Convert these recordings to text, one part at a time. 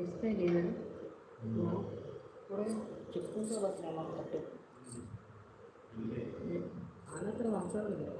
తెలిస్తే లేదా చెప్పుకుంటూ వస్తున్నాం అన్నట్టు అనంతరం అవసరం లేదు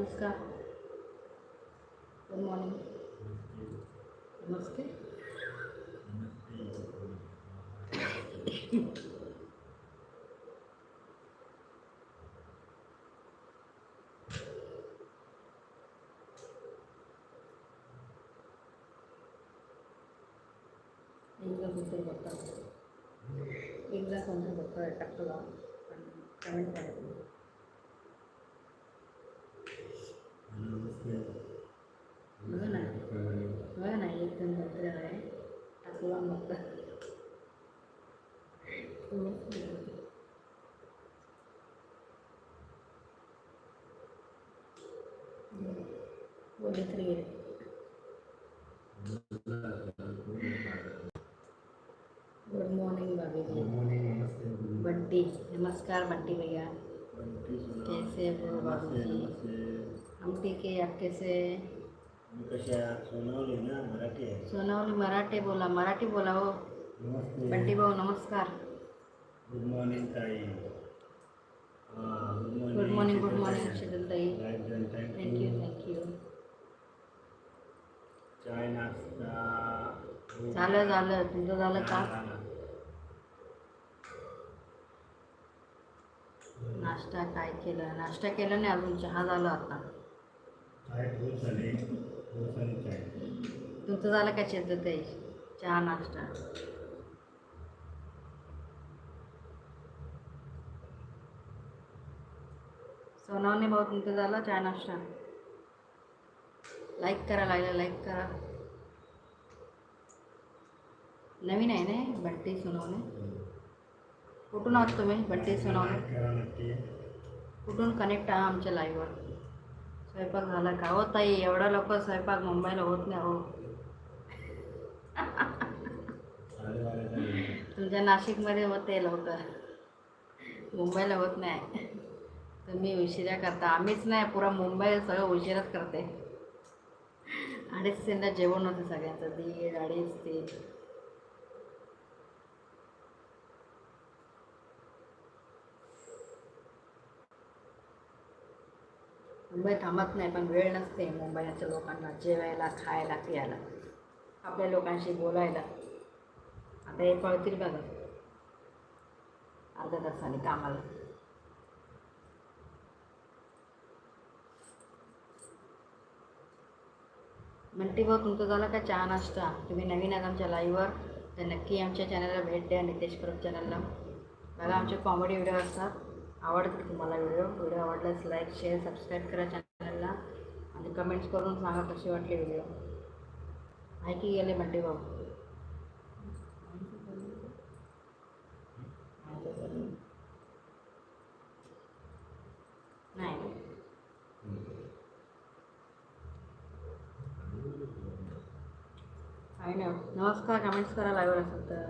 नमस्कार. गुड मॉर्निंग नमस्ते. एकदा कोणतरी बघतात एकदा कोणतरी बघता टाकतो का कमेंट करायचं बघा ना बघा ना एक जण कोणतरी आहे टाकला बघतात बोलले तरी गेले गुड मॉर्निंग भाभी जी। बंटी नमस्कार बंटी भैया। कैसे हो बाबू जी? हम ठीक है आप कैसे हैं? कशा सोनवली ना मराठी आहे सोनावली मराठी बोला मराठी बोला हो. बंटी भाऊ नमस्कार. गुड मॉर्निंग ताई. Good morning good morning Sheetal ताई थँक्यू थँक्यू चाय नाश्ता झालं झालं. तुमचं झालं का? नाश्ता काय केलं? नाश्ता केलं नाही अजून? चहा झाला आता. चाय तुमचं झालं का शेतात ते? चहा नाश्ता? सोनावने भाऊ तुमचं झालं? चहा नाश्ता? लाईक करा लागलं लाईक करा. नवीन आहे ना बंटी सोनवणे? कुठून आहात तुम्ही? बंटी सोनवणे? कुठून कनेक्ट आहात आमच्या लाईव्हवर स्वयंपाक झाला का? हो ताई एवढा लवकर स्वयंपाक मुंबईला होत नाही हो. तुमच्या नाशिकमध्ये होते लवकर. मुंबईला होत नाही. तुम्ही उशिरा करता. आम्हीच नाही पुरा मुंबई सगळं उशिराच करते. अडीच तीनला जेवण होतं सगळ्यांचं. दीड अडीच तीन. मुंबई थांबत नाही पण वेळ नसते मुंबईच्या लोकांना जेवायला खायला पियाला आपल्या लोकांशी बोलायला. आता हे पळतील बघा. अर्ध्या तासाने कामाला. म्हणते भाऊ तुमचं झालं का चहा नाश्ता? तुम्ही नवीन आहात आमच्या लाईव्हवर तर नक्की आमच्या चॅनलला भेट द्या नितेश प्रभ चॅनलला बघा आमचे कॉमेडी व्हिडिओ असतात. आवडतील तुम्हाला व्हिडिओ व्हिडिओ आवडल्यास लाईक शेअर सबस्क्राईब करा चॅनलला आणि कमेंट्स करून सांगा कशी वाटली व्हिडिओ ऐकी गेले बंटे भाऊ. नाही. आहे ना. नमस्कार कमेंट्स करा लाईव्ह असेल तर.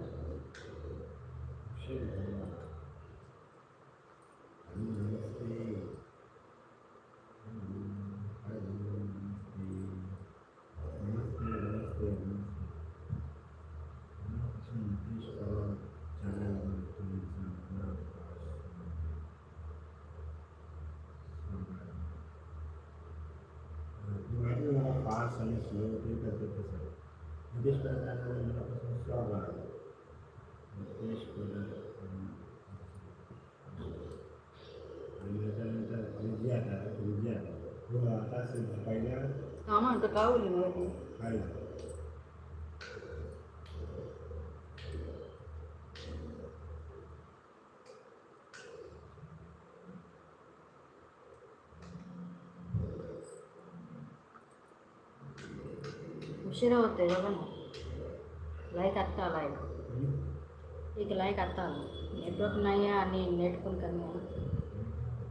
फास्ट आणि स्लो ते करते तसं नितेश प्रधान मनापासून स्वागत नितेश प्रधान आणि त्याच्यानंतर विजय आता विजय आता हो आता असेल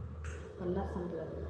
पहिल्या हा म्हणतो का बोलली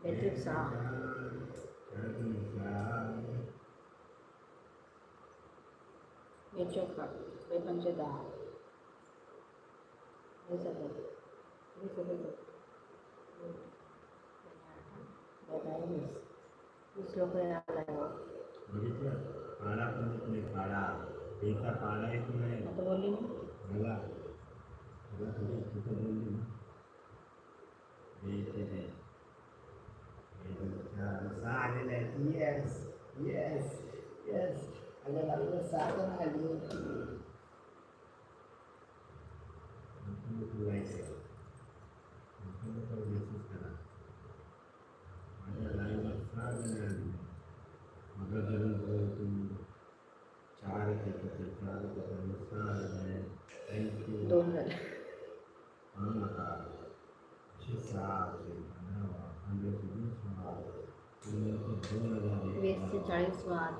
काय उशिरा होते बघा ना लाईक आत्ता आला एक हम्म? एक लाईक आत्ता आला नेटवर्क नाही आहे आणि नेट पण कमी आहे पन्नास संपलं हं? काय म्हणा चार जण आलेले आहेत व्यक्ती बघा चारशे दोन झालेले आहेत बेक एक चार, सहा आलेले आहेत येस येस येस अगं लागलं सहा जण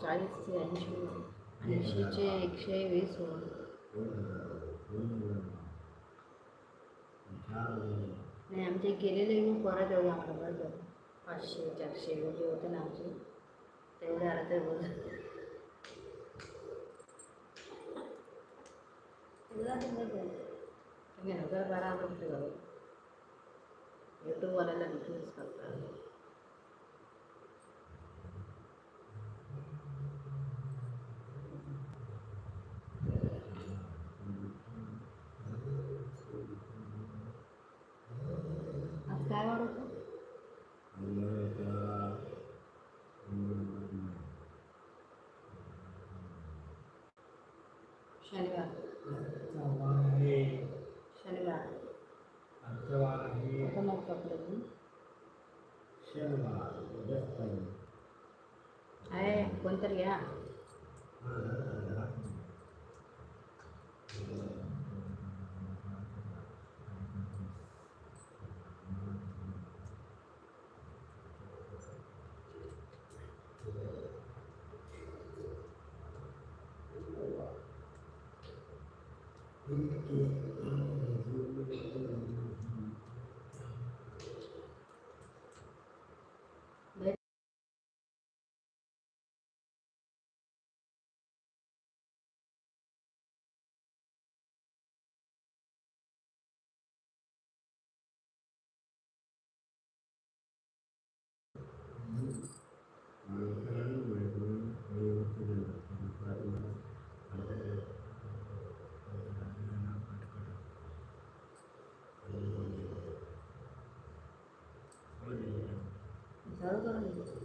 चाळीस ते ऐंशी ऐंशीचे एकशे वीस व्हा नाही आमचे गेलेले मी परत एवढे आम्हाला बरं झालं. पाचशे चारशे एवढे होते ना आमचे. तेवढे आलं तर बोल तुम्ही हजार बारा हजार रुपये यूट्यूबवाल्याला बिझनेस करतात आज काय वार होतं शनिवार। शनिवार। आता मग कपडे घेऊन आहे कोणतरी घ्या भेट झालं करून घे.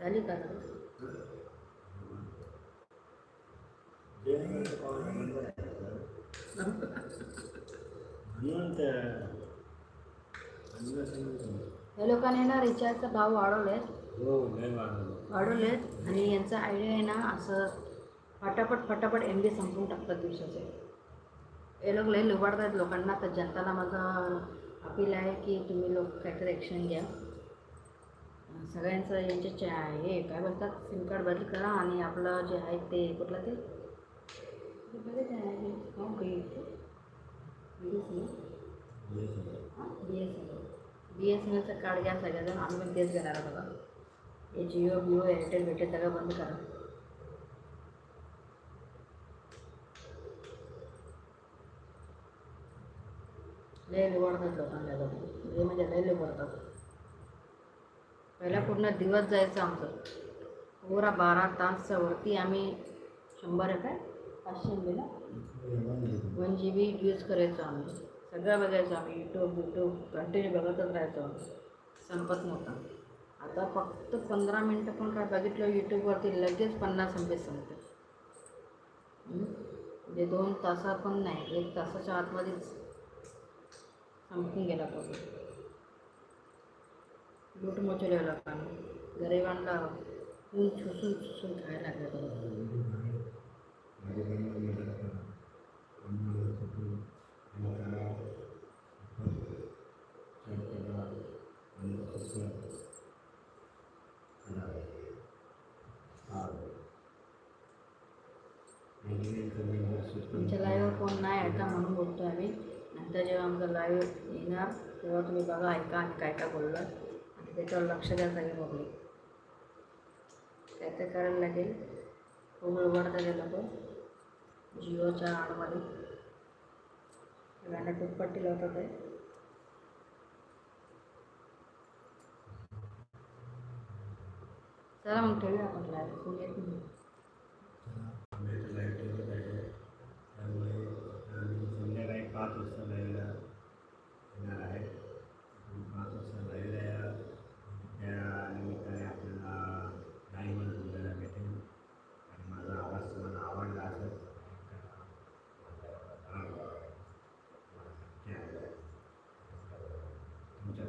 झाली का? या लोकांनी ना रिचार्जचा भाव वाढवलेत. हो वाढवलेत. आणि यांचा आयडिया आहे ना असं फटाफट फटाफट एम बी संपून टाकतात दिवसाचे. हे लोक लय लुबाडतात लोकांना तर जनताला माझं अपील आहे की तुम्ही लोक काहीतरी ॲक्शन घ्या. सगळ्यांचं यांचे चे हे काय बोलतात? सिम कार्ड बदल करा आणि आपलं जे आहे ते कुठलं ते? कुठलं आहे? हो, काही B S N L B S N एलचं card घ्या सगळ्याजण आम्ही पण तेच घेणार बघा. हे जिओ बिओ एअरटेल भेटेल सगळं बंद करा. लय निवडतात लोकांना लोक लय म्हणजे लय निवडतात पहिला पूर्ण दिवस जायचं आमचं. पुरा बारा तासच्या वरती आम्ही शंभर आहे काय? पाचशे एम बीला वन जी बी यूज करायचो आम्ही. सगळं बघायचो आम्ही यूट्यूब यूट्यूब कंटिन्यू बघतच राहायचो आम्ही. संपत नव्हता. आता फक्त पंधरा मिनटं पण काय बघितलं यूट्यूबवरती लगेच पन्नास एम बी संपते म्हणजे दोन तासा पण नाही एक तासाच्या आतमध्येच संपून गेला पाहिजे लूट मचवले लोकांना गरिबांना ऊन छुसून छुसून खायला लागलं माझे बहिणी मदत करा आम्ही मदत करतो आणि त्याला चढ करा आणि कसं करा हा तुमच्या लाईव्हवर कोण नाही ऐका म्हणून बोलतो आम्ही. नंतर जेव्हा आमचं लाईव्ह येणार तेव्हा तुम्ही बघा ऐका आणि काय काय बोललं त्याच्यावर लक्ष द्या सगळे पब्लिक काय काय करायला लागेल? खूप उघडतात ते लोक जिओच्या आडमध्ये. सगळ्यांना दुप्पट्टी लावतात ते. चला मग ठेवूया आपण. लाईव्ह कोण येत नाही त्यामुळे आम्ही संध्याकाळी पाच वाजता लाईव्हला येणार आहे आणि पाच वाजता लाईव्हला या त्या निमित्ताने आपल्याला लाईव्ह बोलायला भेटेल आणि माझा आवाज तुम्हाला आवडला असेल तुमच्या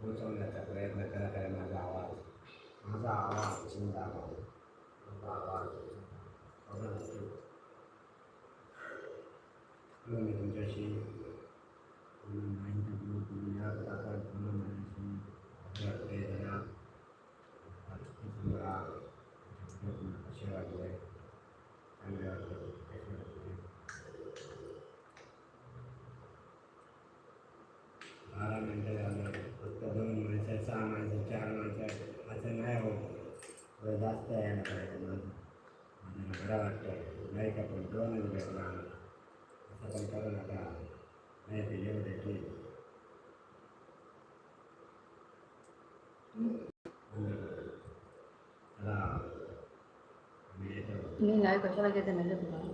पोचवण्याचा प्रयत्न करत आहे माझा आवाज माझा आवाज जिंदाबाद माझा आवाज जिंदाबाद. म्हणून मी तुमच्याशी माहिती घेऊन तुम्ही या प्रकार पूर्ण माझ्याशी आपल्याकडे जरा मला कसे वाटले चांगले वाटले कसे वाटले बारा मिनटं झालं फक्त दोन माणसं सहा माणसं चार माणसं असं नाही होत थोडं जास्त यायला पाहिजे माझं माझ्याला बरं वाटतं नाही का पण दोनच भेटला आम्हाला असं पण करू नका नाही ते येऊ दे ठीक चला आम्ही येतो मी